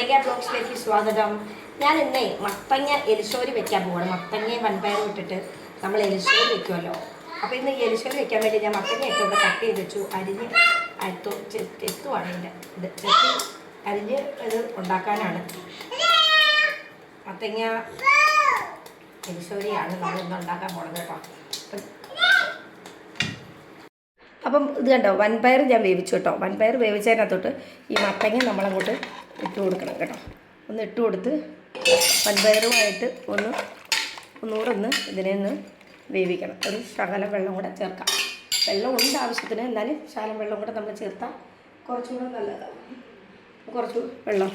കണിക ബ്ലോഗ്സിലേക്ക് സ്വാഗതം. ഞാൻ ഇന്നേ മത്തങ്ങ എലിശോരി വെക്കാൻ പോവാണ്. മത്തങ്ങയും വൻപയറും ഇട്ടിട്ട് നമ്മൾ എലിശോരി വെക്കുമല്ലോ അപ്പോൾ ഇന്ന് എലിശോരി വെക്കാൻ വേണ്ടി ഞാൻ മത്തങ്ങയൊക്കെ ഇവിടെ കട്ട് ചെയ്ത് വെച്ചു. അരിഞ്ഞ് അരത്തു എത്തുവാണ് എന്റെ ഇത്. ചെത്തി അരിഞ്ഞ് ഇത് ഉണ്ടാക്കാനാണ്. മത്തങ്ങ എലിശോരിയാണ് നമ്മൾ ഇന്ന് ഉണ്ടാക്കാൻ പോണത് കേട്ടോ. അപ്പം ഇത് കണ്ടോ? വൻപയർ ഞാൻ വേവിച്ചു കേട്ടോ. വൻപയർ വേവിച്ചതിനകത്തോട്ട് ഈ മത്തങ്ങ നമ്മളങ്ങോട്ട് ഇട്ട് കൊടുക്കണം കേട്ടോ. ഒന്ന് ഇട്ട് കൊടുത്ത് പൻപയറുമായിട്ട് ഒന്ന് ഒന്നുകൂടെ ഒന്ന് ഇതിനെ ഒന്ന് വേവിക്കണം. ഒരു ശകലം വെള്ളം കൂടെ ചേർക്കാം. വെള്ളം ഉണ്ട് ആവശ്യത്തിന്. എന്നാലും ശകലം വെള്ളം കൂടെ നമ്മൾ ചേർത്താൽ കുറച്ചുകൂടെ നല്ലതാണ്. കുറച്ച് വെള്ളം.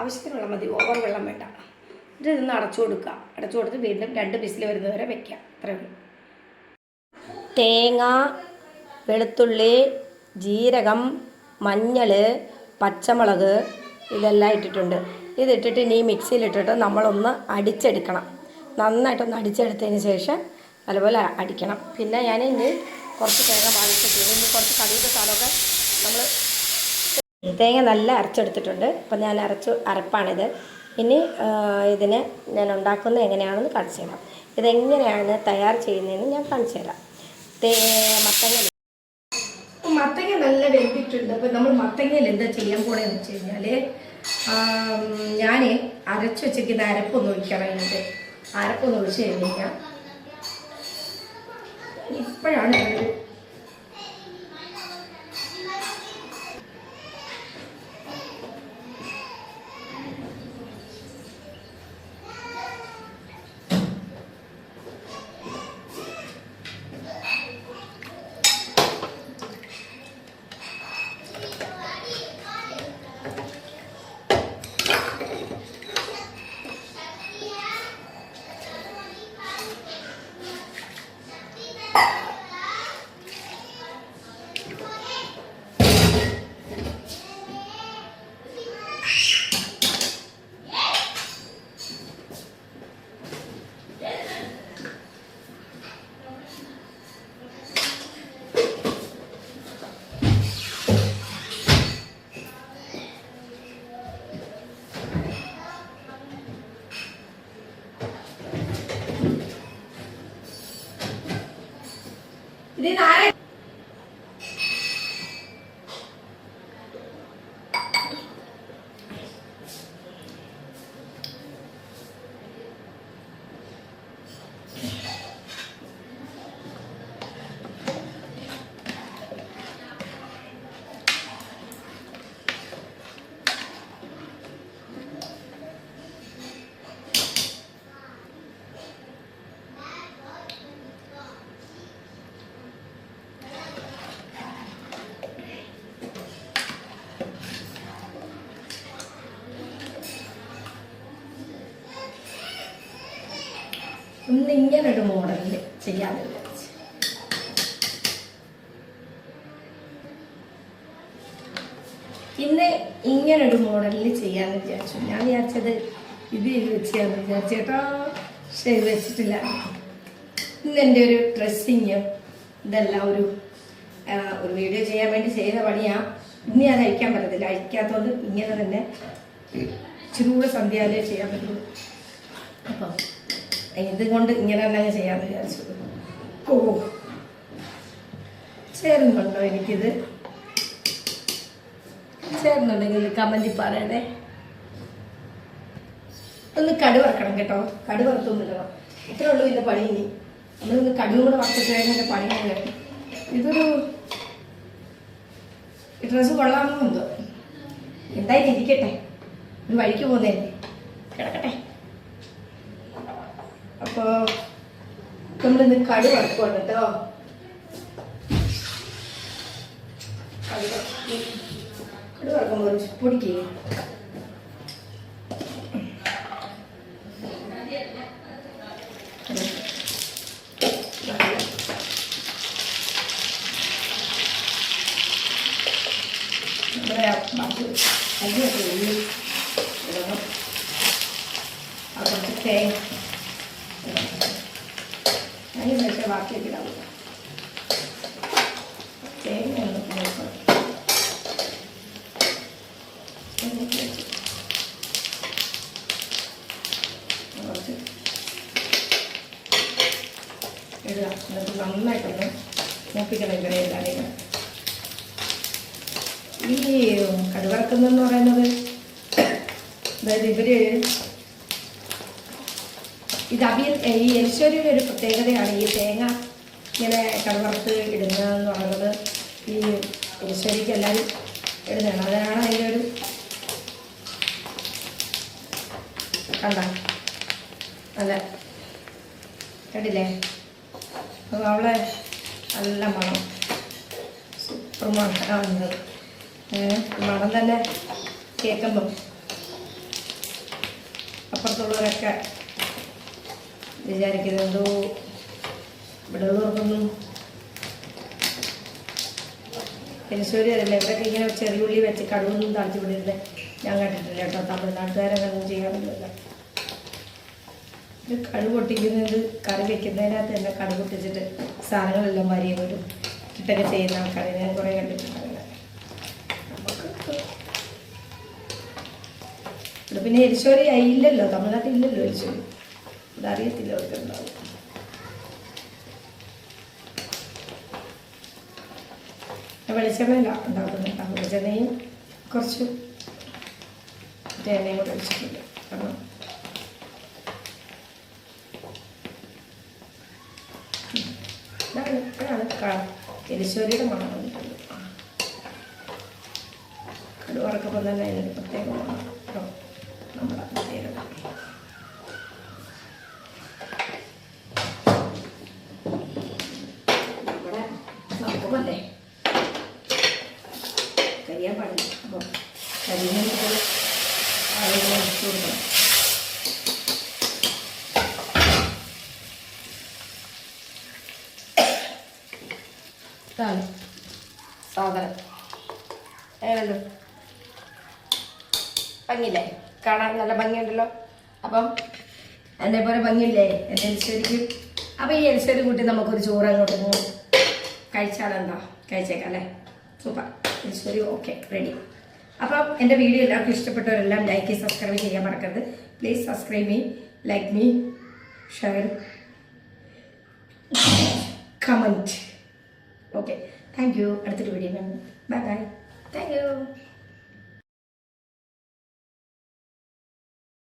ആവശ്യത്തിനുള്ള മതി. ഓവർ വെള്ളം വേണ്ട. ഇത് ഇതൊന്ന് അടച്ചു കൊടുക്കുക. അടച്ചു കൊടുത്ത് വീണ്ടും രണ്ട് വിസിൽ വരുന്നവരെ വെക്കുക. അത്രയേ ഉള്ളൂ. തേങ്ങ വെളുത്തുള്ളി ജീരകം മഞ്ഞൾ പച്ചമുളക് ഇതെല്ലാം ഇട്ടിട്ടുണ്ട്. ഇതിട്ടിട്ട് ഇനി മിക്സിയിലിട്ടിട്ട് നമ്മളൊന്ന് അടിച്ചെടുക്കണം. നന്നായിട്ടൊന്ന് അടിച്ചെടുത്തതിന് ശേഷം നല്ലപോലെ അടിക്കണം. പിന്നെ ഞാൻ ഇനി കുറച്ച് തേങ്ങ പാലിച്ചിട്ട് ഇനി കുറച്ച് കടിയുടെ സാധനമൊക്കെ നമ്മൾ തേങ്ങ നല്ല അരച്ചെടുത്തിട്ടുണ്ട്. അപ്പം ഞാൻ അരച്ചു അരപ്പാണിത്. ഇനി ഇതിനെ ഞാൻ ഉണ്ടാക്കുന്നത് എങ്ങനെയാണെന്ന് കാണിച്ചു തരാം. ഇതെങ്ങനെയാണ് തയ്യാർ ചെയ്യുന്നതെന്ന് ഞാൻ കാണിച്ചു തരാം. തേ മത്തങ്ങ വെന്തിട്ടുണ്ട് അപ്പം നമ്മൾ മത്തങ്ങയിൽ എന്താ ചെയ്യാൻ പോണേന്ന് വെച്ച് കഴിഞ്ഞാൽ ഞാൻ അരച്ച് വെച്ചിരിക്കുന്ന അരപ്പൊന്ന് ഒഴിക്കണം എന്നിട്ട് അരപ്പൊന്ന് ഒഴിച്ച് കഴിഞ്ഞ് കഴിഞ്ഞാൽ ഇപ്പോഴാണ് ഒരു ഇത് നാളെ ഒന്ന് ഇങ്ങനെ ഒരു മോഡലിൽ ചെയ്യാമെന്ന് വിചാരിച്ചു. ഇന്ന് ഇങ്ങനെ ഒരു മോഡലിൽ ചെയ്യാമെന്ന് വിചാരിച്ചു. ഞാൻ വിചാരിച്ചത് ഇത് ഇത് വെച്ചാന്ന് വിചാരിച്ചു പക്ഷെ ഇത് വെച്ചിട്ടില്ല. ഇന്ന് എന്റെ ഒരു ഡ്രസ്സിങ് ഇതെല്ലാം ഒരു ഒരു വീഡിയോ ചെയ്യാൻ വേണ്ടി ചെയ്ത പണിയാ. ഇനി അത് അയക്കാൻ പറ്റത്തില്ല. അയക്കാത്തതുകൊണ്ട് ഇങ്ങനെ തന്നെ. ഇച്ചിരി കൂടെ സന്ധ്യാലേ ചെയ്യാൻ പറ്റുള്ളൂ. അപ്പം ഇതുകൊണ്ട് ഇങ്ങനെ തന്നെ ചെയ്യാന്ന് ചെയ്യാമെന്ന് വിചാരിച്ചു ഓ. ചേരുന്നുണ്ടോ എനിക്കിത്? ചേരുന്നുണ്ടെങ്കിൽ കമന്റിൽ പറയണേ. ഒന്ന് കടു വറക്കണം കേട്ടോ. കടു വറുത്തൊന്നുമില്ല. ഇത്രേ ഉള്ളൂ ഇതിന്റെ പണി ഇനി. നമ്മളിന്ന് കടുവും കൂടെ വറുത്തിട്ട് പണി ഇതൊരു ഡ്രസ്സ് കൊള്ളാമോ എന്തോ എന്തായാലും ഇരിക്കട്ടെ. വഴിക്ക് പോകുന്നതല്ലേ കിടക്കട്ടെ. അപ്പോൾ നമ്മളിന്ന് കടു വറക്കുവാണ് കേട്ടോ കടു വറക്കി. കടു വറക്കുമ്പോൾ ഒരു പൊടിക്ക് നമ്മുടെ ബാക്കിയൊക്കെ ഇടാം തേങ്ങയാണ് കുറച്ച് ഇടുക എന്നിട്ട് നന്നായിട്ടൊന്ന് മൂപ്പിക്കണം ഇങ്ങനെ എല്ലാവരെയും ഈ കടുവറക്കുന്നതെന്ന് പറയുന്നത് അതായത് ഇവർ ഇത് അവിയൽ ഈ എരിശ്ശേരിയുടെ ഒരു പ്രത്യേകതയാണ് ഈ ഇങ്ങനെ കടവർത്ത് ഇടുന്നതെന്ന് പറയുന്നത് ഈ എരിശ്ശേരിക്ക് എല്ലാവരും ഇടുന്നതാണ്. അതാണ് അതിന്റെ ഒരു കണ്ട. അല്ല കണ്ടില്ലേ? അപ്പോൾ അവളെ നല്ല മണം. സൂപ്പർ മണമാണ് മണം തന്നെ കേൾക്കുമ്പം അപ്പുറത്തുള്ളവരൊക്കെ വിചാരിക്കുന്നത് എന്തോ ഇവിടെ തുറക്കുന്നു പെരിശൂരി അറിയില്ല ഇവിടെയൊക്കെ ഇങ്ങനെ ചെറിയ ഉള്ളി വെച്ച് കടുവൊന്നും തളിച്ച് വിടരുത്. ഞാൻ കണ്ടിട്ടില്ല കേട്ടോ. തമിഴ്നാട്ടുകാരൊന്നും ചെയ്യാറില്ല ഇത് കടുവ പൊട്ടിക്കുന്നത് കറി വെക്കുന്നതിനകത്ത് തന്നെ കടു പൊട്ടിച്ചിട്ട് സാധനങ്ങളെല്ലാം വരിയും വരും ഇട്ടൊക്കെ ചെയ്യുന്ന ആൾക്കാരെ ഞാൻ കുറേ കണ്ടിട്ടുണ്ട് നമുക്ക് ഇവിടെ പിന്നെ എരിശോരി ഇല്ലല്ലോ. തമിഴ്നാട്ടിൽ ഇല്ലല്ലോ എരിശോരി ഇവിടെ അറിയത്തില്ല അവർക്ക് ഉണ്ടാവും ഉണ്ടാക്കുന്നത് വെളിച്ചെണ്ണയും കുറച്ച് തേങ്ങയും കൂടെ ഒഴിച്ചിട്ടുണ്ട്. കാരണം ഇതാണ് മണം വന്നിട്ടുണ്ട് കടുവറക്കപ്പം തന്നെ അതിനൊരു പ്രത്യേക മണം കേട്ടോ ഇതാണ്. സാധനം. എങ്ങനെയുണ്ട് ഭംഗിയില്ലേ? കാണാൻ നല്ല ഭംഗിയുണ്ടല്ലോ. അപ്പം എന്നെ പോലെ ഭംഗിയില്ലേ? എന്റെ എലിശ്ശേരിക്കും അപ്പം ഈ എലിശ്ശേരി കൂട്ടി നമുക്കൊരു ചോറ് അങ്ങോട്ട് പോകും കഴിച്ചാലെന്താ? കഴിച്ചേക്കാം അല്ലേ? സൂപ്പർ. എലിശ്ശേരി ഓക്കെ റെഡി അപ്പം എന്റെ വീഡിയോ എല്ലാവർക്കും ഇഷ്ടപ്പെട്ടവരെല്ലാം ലൈക്ക് സബ്സ്ക്രൈബ് ചെയ്യാൻ മറക്കരുത്. Please subscribe me like me share comment okay thank you അടുത്തൊരു video bye bye thank you